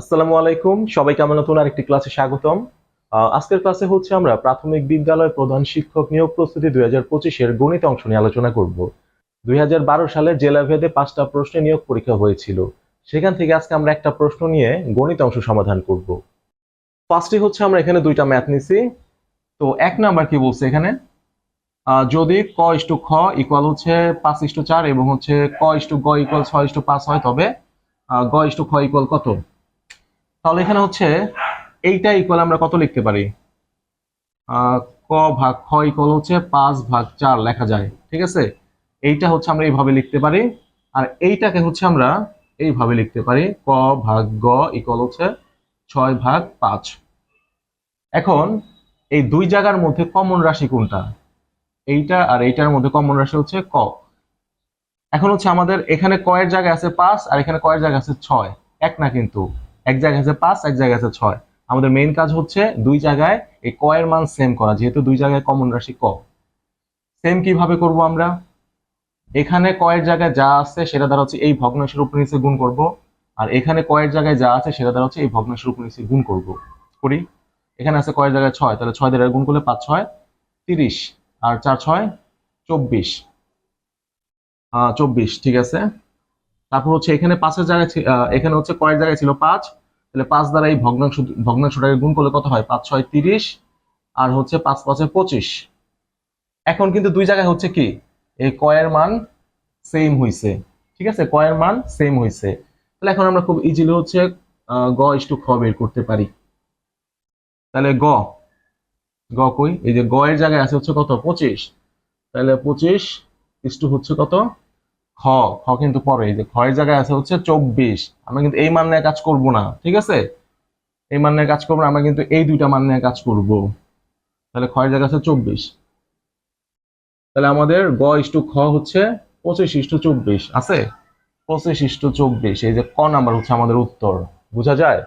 আসসালামু আলাইকুম। সবাইকে আমার নতুন? আরেকটি ক্লাসে স্বাগতম। আজকের ক্লাসে হচ্ছে আমরা প্রাথমিক বিদ্যালয় প্রধান শিক্ষক নিয়োগ প্রস্তুতি দুই হাজার পঁচিশের গণিত অংশ নিয়ে আলোচনা করব। দুই হাজার বারো সালে জেলাভেদে পাঁচটা প্রশ্নে নিয়োগ পরীক্ষা হয়েছিল। সেখান থেকে আজকে আমরা একটা প্রশ্ন নিয়ে গণিত অংশ সমাধান করব। ফার্স্টে হচ্ছে আমরা এখানে দুইটা ম্যাথ নিছি। তো এক নাম্বার কি বলছে এখানে? যদি ক ইস্টু খ ইকুয়াল হচ্ছে পাঁচ ইস্টু চার এবং হচ্ছে ক ইস্টু গ ইকুয়াল ছয় ইস্টু পাঁচ হয় তবে গ ইস্টু খ ইকুয়াল কত? তাহলে এখানে হচ্ছে এইটা ইকুয়াল আমরা কত লিখতে পারি? ক ভাগ খ ইকুয়াল হচ্ছে পাঁচ ভাগ চার লেখা যায়, ঠিক আছে? এইটা হচ্ছে আমরা এইভাবে লিখতে পারি, আর এইটাকে হচ্ছে আমরা এইভাবে লিখতে পারি, ক ভাগ গ ইকুয়াল হচ্ছে ছয় ভাগ পাঁচ। এখন এই দুই জায়গার মধ্যে কমন রাশি কোনটা? এইটা আর এইটার মধ্যে কমন রাশি হচ্ছে ক। এখন হচ্ছে আমাদের এখানে কয়ের জায়গায় আছে পাঁচ, আর এখানে কয়ের জায়গায় আছে ছয়। এক না কিন্তু। এক জায়গায় আছে পাঁচ, এক জায়গায় আছে ছয়। আমাদের মেইন কাজ হচ্ছে দুই জায়গায় এই ক এর মান সেম করা, যেহেতু দুই জায়গায় কমন রাশি ক। সেম কীভাবে করব আমরা? এখানে কয়ের জায়গায় যা আছে সেটা দ্বারা হচ্ছে এই ভগ্নাংশের উপর নিচে গুণ করব, আর এখানে কয়ের জায়গায় যা আছে সেটা দ্বারা হচ্ছে এই ভগ্নাংশের উপর নিচে গুণ করব। করি? এখানে আছে কয়ের জায়গায় ছয়, তাহলে ছয় দ্বারা গুণ করলে পাঁচ, ছয়, তিরিশ, আর চার, ছয়, চব্বিশ। চব্বিশ, ঠিক আছে? তারপর হচ্ছে এখানে পাঁচের জায়গায় এখানে হচ্ছে কয়ের জায়গায় ছিল পাঁচ। তাহলে পাঁচ দ্বারা এই ভগ্নাংশ ভগ্নাংশটাকে গুণ করলে কত হয়? পাঁচ, ছয়, তিরিশ। আর হচ্ছে পাঁচ পাঁচে পঁচিশ। এখন কিন্তু দুই জায়গায় হচ্ছে কি? এই কয়ের মান সেম হইছে। ঠিক আছে? কয়ের মান সেম হইছে। তাহলে এখন আমরা খুব ইজিলি হচ্ছে গ ইস্টু খ বের করতে পারি। তাহলে গ। গ কই? এই যে গ এর জায়গায় আছে হচ্ছে কত? পঁচিশ। তাহলে পঁচিশ ইস্টু হচ্ছে কত? খ খ কিন্তু পরে, এই যে খ এর জায়গায় আছে হচ্ছে চব্বিশ। আমরা কিন্তু এই মান নিয়ে কাজ করব না, ঠিক আছে? এই মান নিয়ে কাজ করব না, আমরা কিন্তু এই দুইটা মান নিয়ে কাজ করব। তাহলে খ এর জায়গায় আছে চব্বিশ। তাহলে আমাদের গ ইস্টু খ হচ্ছে পঁচিশ ইস্টু চব্বিশ, আছে? পঁচিশ ইস্টু চব্বিশ, এই যে ক নাম্বার হচ্ছে আমাদের উত্তর, বোঝা যায়?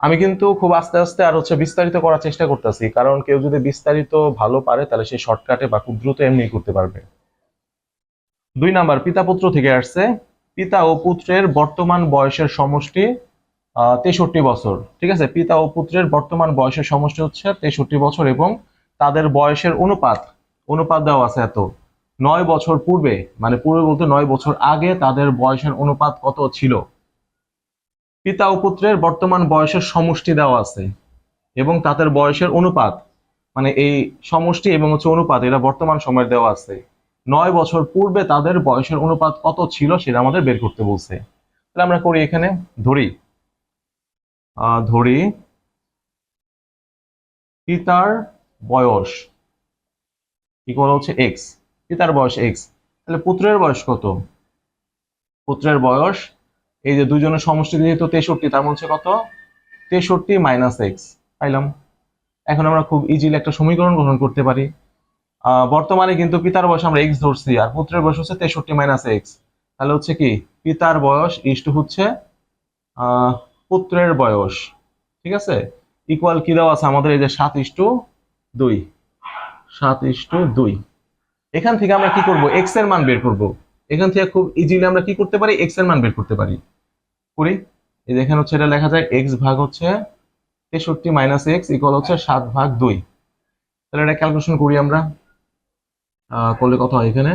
আমি কিন্তু খুব আস্তে আস্তে আর হচ্ছে বিস্তারিত করার চেষ্টা করতেছি, কারণ কেউ যদি বিস্তারিত ভালো পারে, তাহলে সে শর্টকাটে বা খুব দ্রুত এমনি করতে পারবে। দুই নাম্বার, পিতা পুত্র থেকে আসছে। পিতা ও পুত্রের বর্তমান বয়সের সমষ্টি তেষট্টি বছর। ঠিক আছে? পিতা ও পুত্রের বর্তমান বয়সের সমষ্টি হচ্ছে তেষট্টি বছর এবং তাদের বয়সের অনুপাত অনুপাত দেওয়া আছে এত। নয় বছর পূর্বে মানে পূর্বে বলতে নয় বছর আগে তাদের বয়সের অনুপাত কত ছিল? পিতা ও পুত্রের বর্তমান বয়সের সমষ্টি দেওয়া আছে এবং তাদের বয়সের অনুপাত মানে এই সমষ্টি এবং হচ্ছে অনুপাত, এটা বর্তমান সময়ের দেওয়া আছে। নয় বছর পূর্বে তাদের বয়সের অনুপাত কত ছিল সেটা আমাদের বের করতে বলছে। তাহলে আমরা করি এখানে, ধরি। ধরি। পিতার বয়স ইকুয়াল হচ্ছে? এক্স পিতার বয়স এক্স তাহলে পুত্রের বয়স কত? পুত্রের বয়স, এই যে দুজনের সমষ্টি যেহেতু তেষট্টি, তার মধ্যে হচ্ছে কত? তেষট্টি মাইনাস এক্স পাইলাম। এখন আমরা খুব ইজিলি একটা সমীকরণ গ্রহণ করতে পারি। বর্তমানে কিন্তু পিতার বয়স আমরা এক্স ধরছি, আর পুত্রের বয়স হচ্ছে তেষট্টি মাইনাস এক্স তাহলে হচ্ছে কি, পিতার বয়স ইস্টু হচ্ছে পুত্রের বয়স। ঠিক আছে? ইকুয়াল কি দেওয়া আছে আমাদের এই যে সাত ইস্টু দুই। সাত ইস্টু দুই। এখান থেকে আমরা কি করব? এক্সের মান বের করব। এখান থেকে খুব ইজিলি আমরা কি করতে পারি? এক্সের মান বের করতে পারি। করি? এই যে এখানে হচ্ছে এটা লেখা যায় এক্স ভাগ হচ্ছে তেষট্টি মাইনাস এক্স ইকুয়াল হচ্ছে সাত ভাগ দুই। তাহলে এটা ক্যালকুলেশন করি আমরা। করলে কত হয় এখানে?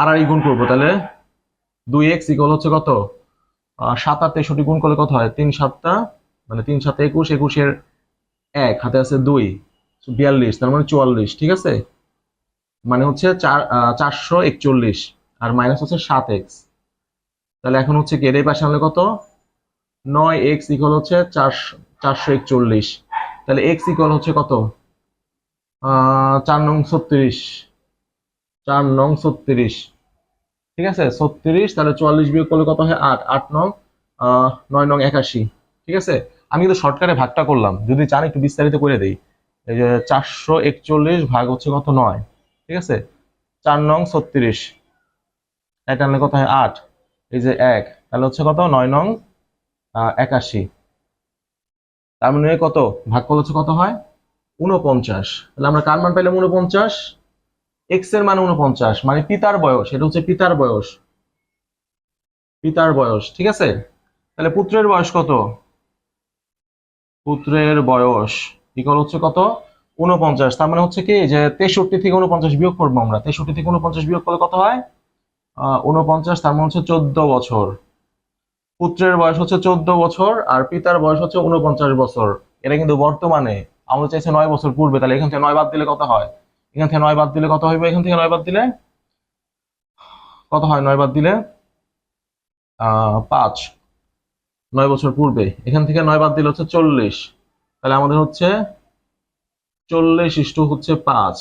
আর গুণ করব তাহলে। দুই এক্স ইকুয়াল হচ্ছে কত? সাত আর তেষট্টি গুণ করলে কত হয়? তিন সাতটা মানে তিন সাত একুশ, একুশের এক, হাতে আছে দুই বিয়াল্লিশ, তার মানে চুয়াল্লিশ, ঠিক আছে? মানে হচ্ছে চার চারশো একচল্লিশ, আর মাইনাস হচ্ছে সাত এক্স। তাহলে এখন হচ্ছে কি এর এই পাশে আনলে কত? নয় এক্স ইকুয়াল হচ্ছে চারশো চারশো একচল্লিশ। তাহলে এক্স ইকুয়াল হচ্ছে কত? চার নং ছত্রিশ। চার নং ছত্রিশ। ঠিক আছে? ছত্রিশ, তাহলে চুয়াল্লিশ বিয়োগ করলে কত হয়? আট। আট নং নয় নং একাশি। ঠিক আছে? আমি কিন্তু শর্টকাটে ভাগটা করলাম। যদি চান একটু বিস্তারিত করে দিই। এই যে চারশো একচল্লিশ ভাগ হচ্ছে কত? নয়। ঠিক আছে? চার নং ছত্রিশ। এক আনলে কত হয়? আট। এই যে এক। তাহলে হচ্ছে কত? নয় নং একাশি। তার মানে কত? ভাগ করলে হচ্ছে কত হয়? উনপঞ্চাশ তাহলে আমরা কার মান পাইলাম উনপঞ্চাশ এক্সের মান উনপঞ্চাশ মানে পিতার বয়স, এটা হচ্ছে পিতার বয়স। পিতার বয়স, ঠিক আছে? তাহলে পুত্রের বয়স কত? পুত্রের বয়স ইকুয়াল হচ্ছে কত? উনপঞ্চাশ তার মানে হচ্ছে কি? যে তেষট্টি থেকে উনপঞ্চাশ বিয়োগ করব আমরা। তেষট্টি থেকে উনপঞ্চাশ বিয়োগ করলে কত হয়? উনপঞ্চাশ তার মানে হচ্ছে চোদ্দ বছর। পুত্রের বয়স হচ্ছে চোদ্দ বছর, আর পিতার বয়স হচ্ছে উনপঞ্চাশ বছর। এটা কিন্তু বর্তমানে আমরা চাইছি নয় বছর পূর্বে, তাহলে এখান থেকে নয় বাদ দিলে কত হয়? এখান থেকে নয় বাদ দিলে কত হইবে? এখান থেকে নয় বাদ দিলে কত হয়? নয় বাদ দিলে পাঁচ। নয় বছর পূর্বে, এখান থেকে নয় বাদ দিলে হচ্ছে চল্লিশ। তাহলে আমাদের হচ্ছে চল্লিশ ইস্টু হচ্ছে পাঁচ।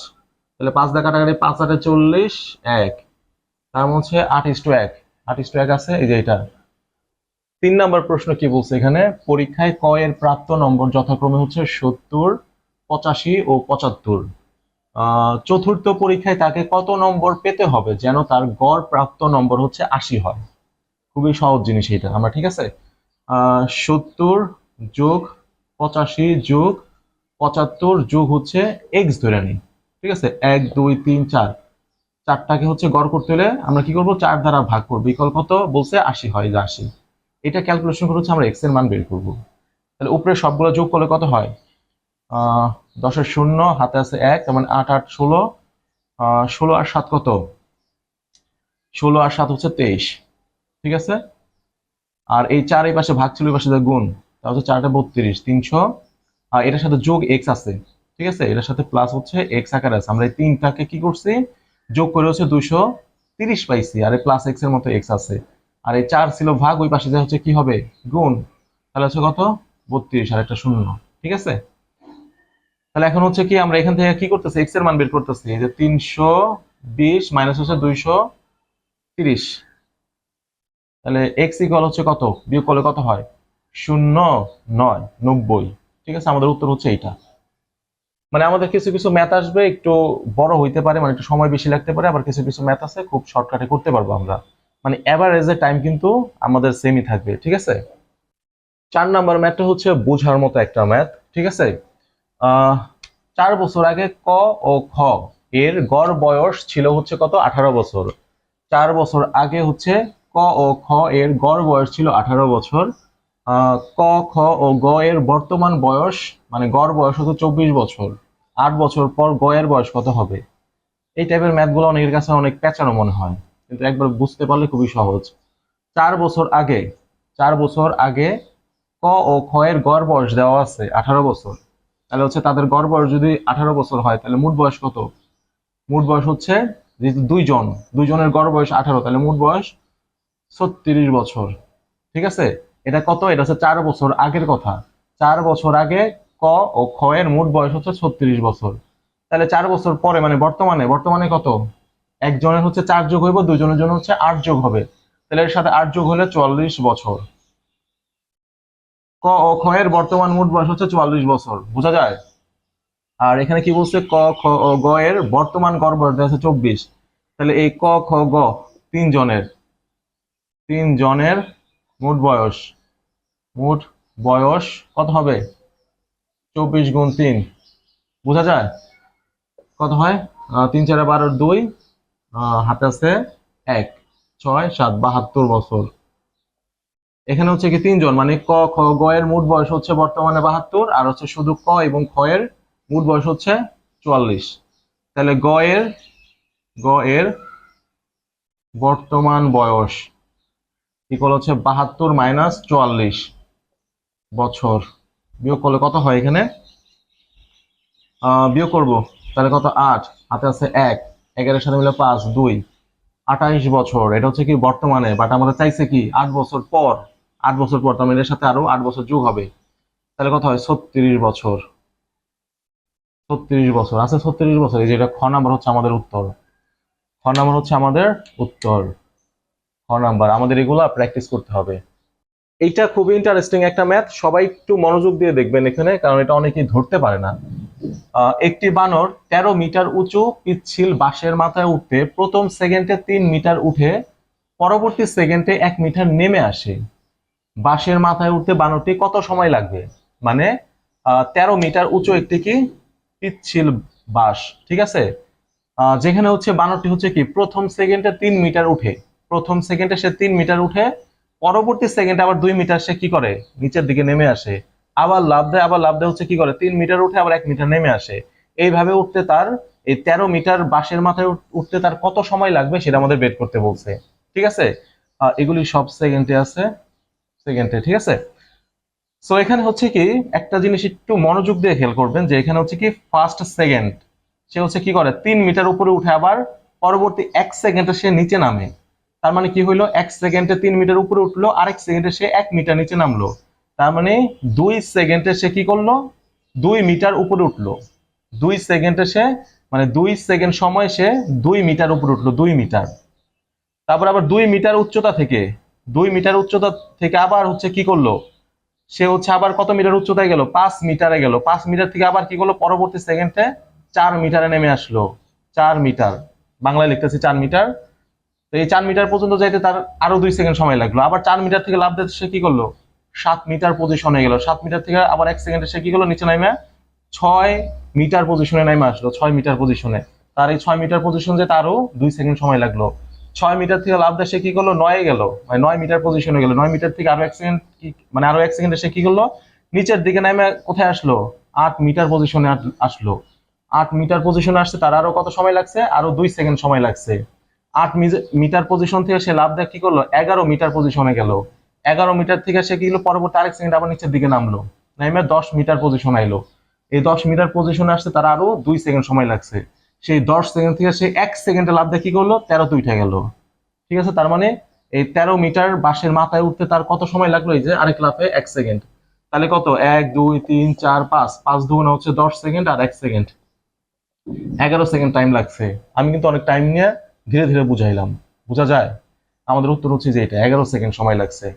তাহলে পাঁচ দেখা কাটাকাটি পাঁচ আটে চল্লিশ, এক। তার মধ্যে হচ্ছে আট ইস্টু এক। আট ইস্টু এক আছে, এই যে এটা। তিন নম্বর প্রশ্ন কি বলছে এখানে? পরীক্ষায় ক এর প্রাপ্ত নম্বর যথাক্রমে হচ্ছে সত্তর, পঁচাশি ও পঁচাত্তর। চতুর্থ পরীক্ষায় তাকে কত নম্বর পেতে হবে যেন তার গড় প্রাপ্ত নম্বর হচ্ছে আশি হয়? খুবই সহজ জিনিস এটা আমরা ঠিক আছে? সত্তর যোগ পঁচাশি যোগ পঁচাত্তর যোগ হচ্ছে এক্স ধরে নিই, ঠিক আছে? এক, দুই, তিন, চার। চারটাকে হচ্ছে গড় করতে হলে আমরা কি করব? চার দ্বারা ভাগ করব। বিকল্প তো বলছে আশি হয়, যে আশি। এটা ক্যালকুলেশন করে হচ্ছে আমরা এক্সের মান বের করব। তাহলে উপরে সবগুলো যোগ করলে কত হয়? দশের শূন্য, হাতে আছে এক, তার মানে আট আট, ষোলো। ষোলো আর সাত কত? ষোলো আর সাত হচ্ছে তেইশ। ঠিক আছে? আর এই চার এই পাশে ভাগ ছিল, এই পাশে গুণ, তা হচ্ছে চারটা বত্রিশ, তিনশো। আর এটার সাথে যোগ এক্স আছে। ঠিক আছে? এটার সাথে প্লাস হচ্ছে এক্স আকার আছে। আমরা এই তিনটাকে কি করছি? যোগ করে হচ্ছে দুশো তিরিশ পাইছি। আর প্লাস এক্সের মতো এক্স আছে। আর এই চার ছিল ভাগ, ওই পাশে যে হচ্ছে কি হবে? গুণ। তাহলে হচ্ছে কত? বত্রিশ, আর একটা শূন্য। ঠিক আছে? তাহলে এখন হচ্ছে কি, আমরা এখান থেকে কি করতেছি? এক্সের মান বের করতেছি। যে তিনশো বিশ মাইনাস হচ্ছে দুইশো তিরিশ। তাহলে এক্স ইকুয়াল হচ্ছে কত? বিয়োগ করলে কত হয়? শূন্য নয়, নব্বই। ঠিক আছে? আমাদের উত্তর হচ্ছে এইটা। মানে আমাদের কিছু কিছু ম্যাথ আসবে, একটু বড় হইতে পারে মানে একটু সময় বেশি লাগতে পারে, আবার কিছু কিছু ম্যাথ আছে, খুব শর্টকাটে করতে পারব আমরা। মানে এভারেজের টাইম কিন্তু আমাদের সেমই থাকবে, ঠিক আছে? চার নাম্বার ম্যাথটা হচ্ছে বোঝার মতো একটা ম্যাথ ঠিক আছে? চার বছর আগে ক ও খ এর গড় বয়স ছিল হচ্ছে কত? আঠারো বছর। চার বছর আগে হচ্ছে ক ও খ এর গড় বয়স ছিল আঠারো বছর। ক, খ ও গ এর বর্তমান বয়স মানে গড় বয়স হচ্ছে চব্বিশ বছর। আট বছর পর গ এর বয়স কত হবে? এই টাইপের ম্যাথগুলো অনেকের কাছে অনেক প্যাঁচানো মনে হয়। কিন্তু একবার বুঝতে পারলে খুবই সহজ। চার বছর আগে, চার বছর আগে ক ও খ এর গড় বয়স দেওয়া আছে আঠারো বছর। তাহলে হচ্ছে তাদের গড় বয়স যদি আঠারো বছর হয়, তাহলে মোট বয়স কত? মোট বয়স হচ্ছে যেহেতু দুইজন, দুইজনের গড় বয়স আঠারো, তাহলে মোট বয়স ছত্রিশ বছর। ঠিক আছে? এটা কত? এটা হচ্ছে চার বছর আগের কথা। চার বছর আগে ক ও খ এর মোট বয়স হচ্ছে ছত্রিশ বছর। তাহলে চার বছর পরে মানে বর্তমানে বর্তমানে কত? একজনের হচ্ছে চার যোগ হইব, দুজনের জন্য হচ্ছে আট যোগ হবে। তাহলে এর সাথে আট যোগ হলে চুয়াল্লিশ বছর। ক ও খ এর বর্তমান মোট বয়স হচ্ছে চুয়াল্লিশ বছর। বোঝা যায়? আর এখানে কি বলছে? ক, খ গ এর বর্তমান গড় বয়স আছে চব্বিশ। তাহলে এই ক, খ, গ তিন জনের তিন জনের মোট বয়স মোট বয়স কত হবে? চব্বিশ গুণ তিন। বোঝা যায়? কত হয়? তিন চারে বারো দুই হাতে আছে এক, ছয়, সাত, বাহাত্তর বছর। এখানে হচ্ছে কি তিনজন মানে ক, খ, গ এর মোট বয়স হচ্ছে বর্তমানে বাহাত্তর, আর হচ্ছে শুধু ক এবং খ এর মোট বয়স হচ্ছে চুয়াল্লিশ। তাহলে গ এর গ এর বর্তমান বয়স ইকুয়াল হচ্ছে বাহাত্তর মাইনাস চুয়াল্লিশ বছর। বিয়োগ করলে কত হয় এখানে? বিয়োগ করব, তাহলে কত? আট, হাতে আছে এক। এগারোর সাথে মিলে পাঁচ দুই। আঠাইশ বছর, এটা হচ্ছে কি বর্তমানে বাট আমাদের চাইছে কি আট বছর পর, আট বছর পর তার মানে এর সাথে আরও আট বছর যোগ হবে। তাহলে কথা হয় ছত্রিশ বছর। ছত্রিশ বছর, আছে ছত্রিশ বছর, এই যে এটা খ নাম্বার হচ্ছে আমাদের উত্তর। খ নাম্বার হচ্ছে আমাদের উত্তর। খ নাম্বার, আমাদের এগুলা প্র্যাকটিস করতে হবে। এইটা খুবই ইন্টারেস্টিং একটা ম্যাথ সবাই একটু মনোযোগ দিয়ে দেখবেন এখানে, কারণ এটা অনেকেই ধরতে পারে না। একটি বানর তেরো মিটার উঁচু পিচ্ছিল বাঁশের মাথায় উঠতে প্রথম সেকেন্ডে তিন মিটার উঠে পরবর্তী সেকেন্ডে এক মিটার নেমে আসে। বাঁশের মাথায় উঠতে বানরটি কত সময় লাগবে? মানে আহ, তেরো মিটার উঁচু একটি কি? পিচ্ছিল বাঁশ ঠিক আছে? যেখানে হচ্ছে বানরটি হচ্ছে কি? প্রথম সেকেন্ডে তিন মিটার উঠে। প্রথম সেকেন্ডে সে তিন মিটার উঠে পরবর্তী সেকেন্ডে আবার দুই মিটার সে কি করে? নিচের দিকে নেমে আসে। আবার লাভ দেয়, আবার লাভ দেয় হচ্ছে কি করে? তিন মিটার উঠে আবার এক মিটার নেমে আসে। এইভাবে উঠতে তার এই তেরো মিটার বাসের মাথায় উঠতে তার কত সময় লাগবে সেটা আমাদের বের করতে বলছে। ঠিক আছে? এগুলি সব সেকেন্ডে আছে। সেকেন্ডে ঠিক আছে? সো এখানে হচ্ছে কি, একটা জিনিস একটু মনোযোগ দিয়ে খেয়াল করবেন যে এখানে হচ্ছে কি ফার্স্ট সেকেন্ড সে হচ্ছে কি করে? তিন মিটার উপরে উঠে আবার পরবর্তী এক সেকেন্ডে সে নিচে নামে। তার মানে কি হইল? এক সেকেন্ডে তিন মিটার উপরে উঠল, আরেক সেকেন্ডে সে এক মিটার নিচে নামলো। তার মানে দুই সেকেন্ডে সে কি করল? দুই মিটার উপরে উঠল। দুই সেকেন্ডে সে মানে দুই সেকেন্ড সময় সে দুই মিটার উপরে উঠল, দুই মিটার। তারপর আবার দুই মিটার উচ্চতা থেকে, দুই মিটার উচ্চতা থেকে আবার হচ্ছে কি করল? সে হচ্ছে আবার কত মিটার উচ্চতায় গেল? পাঁচ মিটারে গেল। পাঁচ মিটার থেকে আবার কি করল? পরবর্তী সেকেন্ডে চার মিটারে নেমে আসলো। চার মিটার। বাংলায় লিখতেছি চার মিটার। তো এই চার মিটার পর্যন্ত যাইতে তার আরও দুই সেকেন্ড সময় লাগল। আবার চার মিটার থেকে লাভ দিতে সে কি করল? সাত মিটার পজিশনে গেল। সাত মিটার থেকে আবার এক সেকেন্ডে সে কি করল? নিচে নামে। ছয় মিটার পজিশনে নামে আসলো, ছয় মিটার পজিশনে তার এই ছয় মিটার পজিশন যেতে আরও দুই সেকেন্ড সময় লাগল। ছয় মিটার থেকে লাভ দেয় সে কি করল? নয়ে গেল। মানে নয় মিটার পজিশনে গেল। নয় মিটার থেকে আরও এক সেকেন্ড মানে আরও এক সেকেন্ডে সে কি করল? নিচের দিকে নামে কোথায় আসলো? আট মিটার পজিশনে আসলো। আট মিটার পজিশনে আসছে তার আরও কত সময় লাগছে? আরও দুই সেকেন্ড সময় লাগছে। আট মিটার পজিশন থেকে সে লাভ দেয় কি করল? এগারো মিটার পজিশনে গেল। এগারো মিটার থেকে সে কি পরবর্তী আরেক সেকেন্ড আবার নিচের দিকে নামলো। নামে দশ মিটার পজিশন আইলো। এই দশ মিটার পজিশনে আসছে তার আরও দুই সেকেন্ড সময় লাগছে। সেই দশ সেকেন্ড থেকে সে এক সেকেন্ডে লাভ দেয় কি করল? তেরোতে উঠে গেল। ঠিক আছে? তার মানে এই তেরো মিটার বাসের মাথায় উঠতে তার কত সময় লাগল? এই যে আরেক লাফে এক সেকেন্ড তাহলে কত? এক, দুই, তিন, চার, পাঁচ। পাঁচ দুগুণ হচ্ছে দশ সেকেন্ড আর এক সেকেন্ড এগারো সেকেন্ড টাইম লাগছে। আমি কিন্তু অনেক টাইম নিয়ে ধীরে ধীরে বুঝাইলাম। বোঝা যায়? আমাদের উত্তর হচ্ছে যে এটা এগারো সেকেন্ড সময় লাগছে।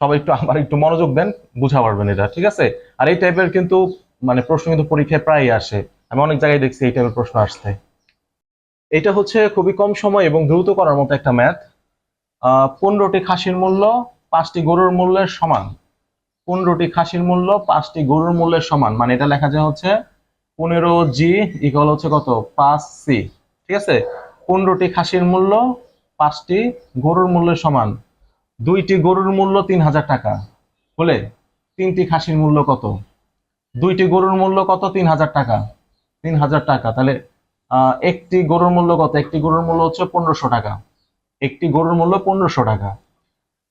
সবাই একটু আবার একটু মনোযোগ দেন, বুঝা পারবেন এটা, ঠিক আছে? আর এই টাইপের কিন্তু মানে প্রশ্ন কিন্তু পরীক্ষায় প্রায়ই আসে। আমি অনেক জায়গায় দেখছি এই টাইপের প্রশ্ন আসতে এটা হচ্ছে খুবই কম সময় এবং দ্রুত করার মতো একটা ম্যাথ পনেরোটি খাসির মূল্য, পাঁচটি গরুর মূল্যের সমান। পনেরোটি খাসির মূল্য, পাঁচটি গরুর মূল্যের সমান। মানে এটা লেখা যায় হচ্ছে পনেরো জি ইকুয়াল হচ্ছে কত? পাঁচ সি। ঠিক আছে? পনেরোটি খাসির মূল্য, পাঁচটি গরুর মূল্যের সমান। দুইটি গরুর মূল্য তিন হাজার টাকা। বলে তিনটি খাসির মূল্য কত? দুইটি গরুর মূল্য কত? তিন হাজার টাকা। তিন হাজার টাকা। তাহলে একটি গরুর মূল্য কত? একটি গরুর মূল্য হচ্ছে পনেরোশো টাকা। একটি গরুর মূল্য পনেরোশো টাকা।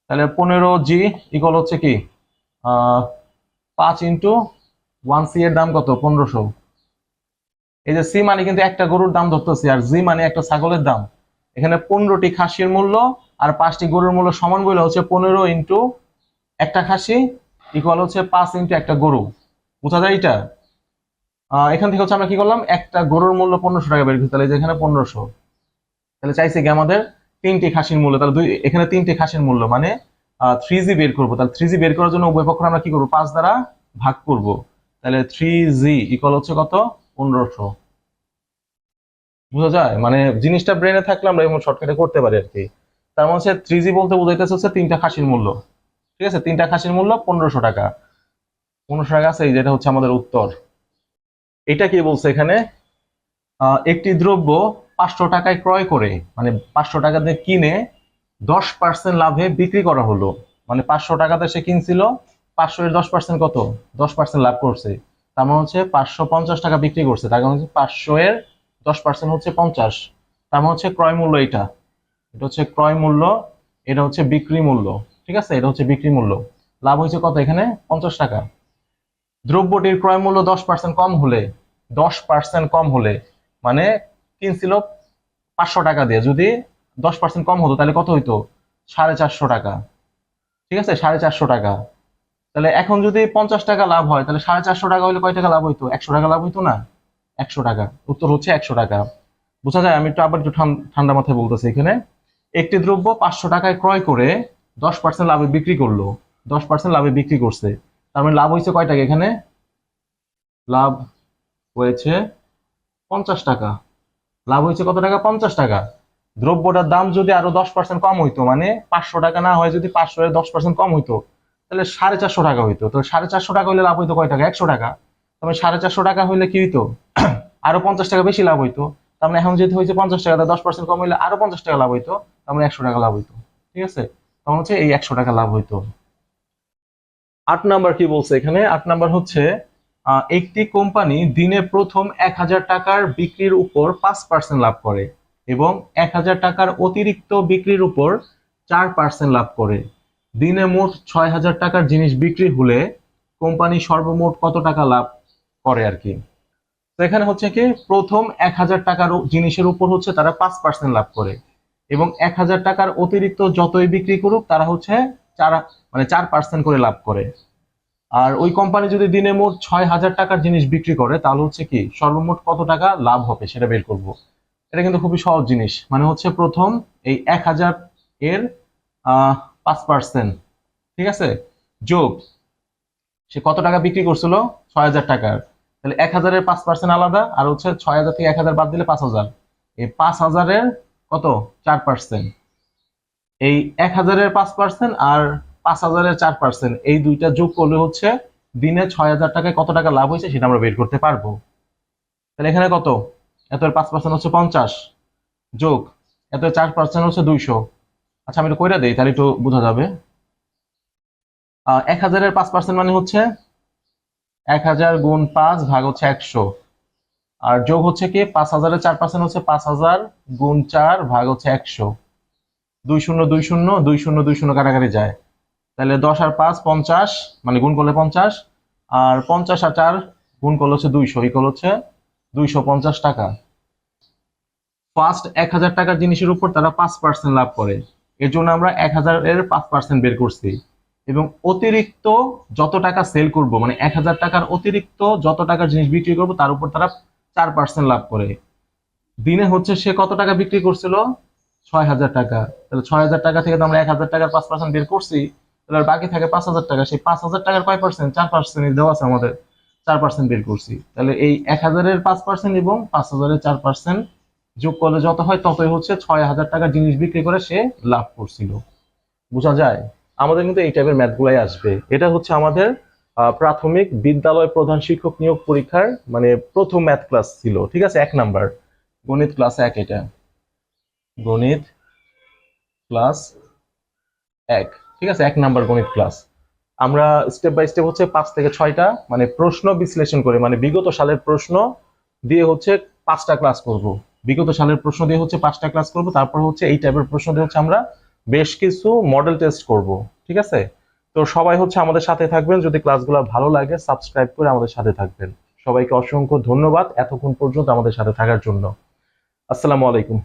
তাহলে পনেরো জি ইকল হচ্ছে কি? পাঁচ ইন্টু ওয়ান সি এর দাম কত? পনেরোশো। এই যে সি মানে কিন্তু একটা গরুর দাম ধরতেছি, আর জি মানে একটা ছাগলের দাম। এখানে পনেরোটি খাসির মূল্য আর পাঁচটি গরুর মূল্য সমান বলে হচ্ছে পনেরো ইন্টু একটা খাসি ইকুয়াল হচ্ছে পাঁচ ইন্টু একটা গরু। বোঝা যায় এটা? এখান থেকে হচ্ছে আমরা কি করলাম? একটা গরুর মূল্য পনেরোশো টাকা বের করছি। তাহলে এই যে এখানে পনেরোশো। তাহলে চাইছে কি আমাদের? তিনটি খাসির মূল্য। তাহলে দুই এখানে তিনটি খাসির মূল্য। মানে থ্রি জি বের করব। তাহলে থ্রি জি বের করার জন্য উভয় পক্ষ আমরা কি করব? পাঁচ দ্বারা ভাগ করব। তাহলে থ্রি জি ইকুয়াল হচ্ছে কত? পনেরোশো। বোঝা যায়? মানে জিনিসটা ব্রেনে থাকলে আমরা এমন শর্টকাটে করতে পারি আর কি। তার মানে হচ্ছে থ্রি জি বলতে বোঝাইতেছে হচ্ছে তিনটা খাসির মূল্য। ঠিক আছে? তিনটা খাসির মূল্য পনেরোশো টাকা। পনেরোশো টাকা আছে যেটা হচ্ছে আমাদের উত্তর। এটা কি বলছে এখানে? একটি দ্রব্য পাঁচশো টাকায় ক্রয় করে মানে পাঁচশো টাকা দিয়ে কিনে দশ পার্সেন্ট লাভে বিক্রি করা হলো। মানে পাঁচশো টাকাতে সে কিনছিল, পাঁচশো এর দশ পার্সেন্ট কত? দশ পার্সেন্ট লাভ করছে। তার মানে হচ্ছে পাঁচশো পঞ্চাশ টাকা বিক্রি করছে। তার মানে হচ্ছে পাঁচশো এর দশ পার্সেন্ট হচ্ছে পঞ্চাশ। তার মানে হচ্ছে ক্রয় মূল্য এটা এটা হচ্ছে ক্রয় মূল্য, এটা হচ্ছে বিক্রি মূল্য, ঠিক আছে? এটা হচ্ছে বিক্রি মূল্য। লাভ হয়েছে কত এখানে? পঞ্চাশ টাকা। দ্রব্যটির ক্রয় মূল্য দশ পার্সেন্ট কম হলে, দশ পার্সেন্ট কম হলে মানে কিনছিল পাঁচশো টাকা দিয়ে। যদি দশ পার্সেন্ট কম হতো, তাহলে কত হইতো? সাড়ে চারশো টাকা। ঠিক আছে? সাড়ে চারশো টাকা। তাহলে এখন যদি পঞ্চাশ টাকা লাভ হয়, তাহলে সাড়ে চারশো টাকা হলে কয় টাকা লাভ হইতো? একশো টাকা লাভ হইতো না? একশো টাকা। উত্তর হচ্ছে একশো টাকা। বোঝা যায়? আমি একটু আবার একটু ঠান- ঠান্ডা মাথায় বলতেছি এখানে। একটি দ্রব্য পাঁচশো টাকায় ক্রয় করে দশ পার্সেন্ট লাভে বিক্রি করল। দশ পার্সেন্ট লাভে বিক্রি করছে। তার মানে লাভ হয়েছে কয় টাকা এখানে? লাভ হয়েছে পঞ্চাশ টাকা। লাভ হয়েছে কত টাকা? পঞ্চাশ টাকা। দ্রব্যটার দাম যদি আরও দশ পার্সেন্ট কম হইতো মানে পাঁচশো টাকা না হয় যদি পাঁচশো দশ পার্সেন্ট কম হইতো, তাহলে সাড়ে চারশো টাকা হইতো। তো সাড়ে চারশো টাকা হইলে লাভ হইতো কয় টাকা? একশো টাকা। তবে সাড়ে চারশো টাকা হইলে কি হইতো? আরও পঞ্চাশ টাকা বেশি লাভ হইতো। তার মানে এখন যেহেতু হয়েছে পঞ্চাশ টাকা দশ পার্সেন্ট কম হইলে আরও পঞ্চাশ টাকা লাভ হইতো। তার মানে একশো টাকা লাভ হইতো। ঠিক আছে? তখন হচ্ছে এই একশো টাকা লাভ হইতো। আট নাম্বার কি বলছে এখানে? আট নাম্বার হচ্ছে একটি কোম্পানি দিনে প্রথম এক হাজার টাকার বিক্রির উপর পাঁচ পার্সেন্ট লাভ করে এবং এক হাজার টাকার অতিরিক্ত বিক্রির উপর চার পার্সেন্ট লাভ করে। দিনে মোট ছয় হাজার টাকার জিনিস বিক্রি হলে কোম্পানি সর্বমোট কত টাকা লাভ করে আর কি? তো এখানে হচ্ছে কি, প্রথম এক হাজার টাকার জিনিসের উপর হচ্ছে তারা পাঁচ পার্সেন্ট লাভ করে। এবং এক হাজার টাকার অতিরিক্ত যতই বিক্রি করুক, তারা হচ্ছে চার মানে চার পার্সেন্ট করে লাভ করে। আর ওই কোম্পানি যদি দিনে মোট ছয় হাজার টাকার জিনিস বিক্রি করে, তাহলে হচ্ছে কি, সর্বমোট কত টাকা লাভ হবে সেটা বের করব। এটা কিন্তু খুবই সহজ জিনিস। মানে হচ্ছে প্রথম এই এক হাজার এর পাঁচ পার্সেন্ট ঠিক আছে? যোগ। সে কত টাকা বিক্রি করছিল? ছয় হাজার টাকার। তাহলে এক হাজারের পাঁচ পার্সেন্ট আলাদা, আর হচ্ছে ছয় হাজার থেকে এক হাজার বাদ দিলে পাঁচ হাজার। এই পাঁচ হাজারের কত? চার পার্সেন্ট এই এক হাজারের পাঁচ পার্সেন্ট আর পাঁচ হাজারের চার পার্সেন্ট এই দুইটা যোগ করলে হচ্ছে দিনে ছয় হাজার টাকায় কত টাকা লাভ হয়েছে সেটা আমরা বের করতে পারব। তাহলে এখানে কত? এত পাঁচ পার্সেন্ট হচ্ছে পঞ্চাশ। যোগ এত চার পার্সেন্ট হচ্ছে দুইশো। আচ্ছা আমি এটা কইরা দেই, তাহলে একটু বোঝা যাবে। এক হাজারের পাঁচ পার্সেন্ট মানে হচ্ছে এক হাজার গুণ পাঁচ ভাগ হচ্ছে একশো। আর যোগ হচ্ছে কি? পাঁচ হাজারের চার পার্সেন্ট হচ্ছে পাঁচ হাজার গুণ চার ভাগ হচ্ছে একশো। দুই শূন্য দুই শূন্য দুই শূন্য দুই শূন্য কাটাকাটি যায়। তাহলে দশ আর পাঁচ পঞ্চাশ মানে গুণ করলে পঞ্চাশ, আর পঞ্চাশ আর চার গুণ করলে হচ্ছে দুইশো ইকল হচ্ছে দুইশো পঞ্চাশ টাকা। ফার্স্ট এক হাজার টাকার জিনিসের উপর তারা পাঁচ পার্সেন্ট লাভ করে। এর জন্য আমরা এক হাজারের পাঁচ পার্সেন্ট বের করছি। এবং অতিরিক্ত যত টাকা সেল করব মানে এক হাজার টাকার অতিরিক্ত যত টাকার জিনিস বিক্রি করব, তার উপর তারা চার পার্সেন্ট লাভ করে। দিনে হচ্ছে সে কত টাকা বিক্রি করছিল? ছয় হাজার টাকা। তাহলে ছয় হাজার টাকা থেকে তো আমরা এক হাজার টাকার পাঁচ পার্সেন্ট বের করছি, তাহলে বাকি থাকে পাঁচ হাজার টাকা। সেই পাঁচ হাজার টাকার কয় পার্সেন্ট চার পার্সেন্ট দেওয়া আছে আমাদের। চার পার্সেন্ট বের করছি। তাহলে এই এক হাজারের পাঁচ পার্সেন্ট এবং পাঁচ হাজারের চার পার্সেন্ট যোগ করলে যত হয় ততই হচ্ছে ছয় হাজার টাকার জিনিস বিক্রি করে সে লাভ করছিল। বোঝা যায়? আমাদের কিন্তু এই টাইপের ম্যাথগুলাই আসবে। এটা হচ্ছে আমাদের প্রাথমিক বিদ্যালয় প্রধান শিক্ষক নিয়োগ পরীক্ষার মানে প্রথম ম্যাথ ক্লাস ছিল, ঠিক আছে? এক নাম্বার গণিত ক্লাস এক এটা। গণিত ক্লাস এক, ঠিক আছে? এক নাম্বার গণিত ক্লাস আমরা স্টেপ বাই স্টেপ হচ্ছে পাঁচ থেকে ছয়টা মানে প্রশ্ন বিশ্লেষণ করে মানে বিগত সালের প্রশ্ন দিয়ে হচ্ছে পাঁচটা ক্লাস করব। বিগত সালের প্রশ্ন দিয়ে হচ্ছে পাঁচটা ক্লাস করব, তারপর হচ্ছে এই টাইপের প্রশ্ন দিয়ে হচ্ছে আমরা বেশ কিছু মডেল টেস্ট করব, ঠিক আছে? তো সবাই হচ্ছে আমাদের সাথে থাকবেন। যদি ক্লাসগুলো ভালো লাগে সাবস্ক্রাইব করে আমাদের সাথে থাকবেন। সবাইকে অসংখ্য ধন্যবাদ এতক্ষণ পর্যন্ত আমাদের সাথে থাকার জন্য। আসসালামু আলাইকুম।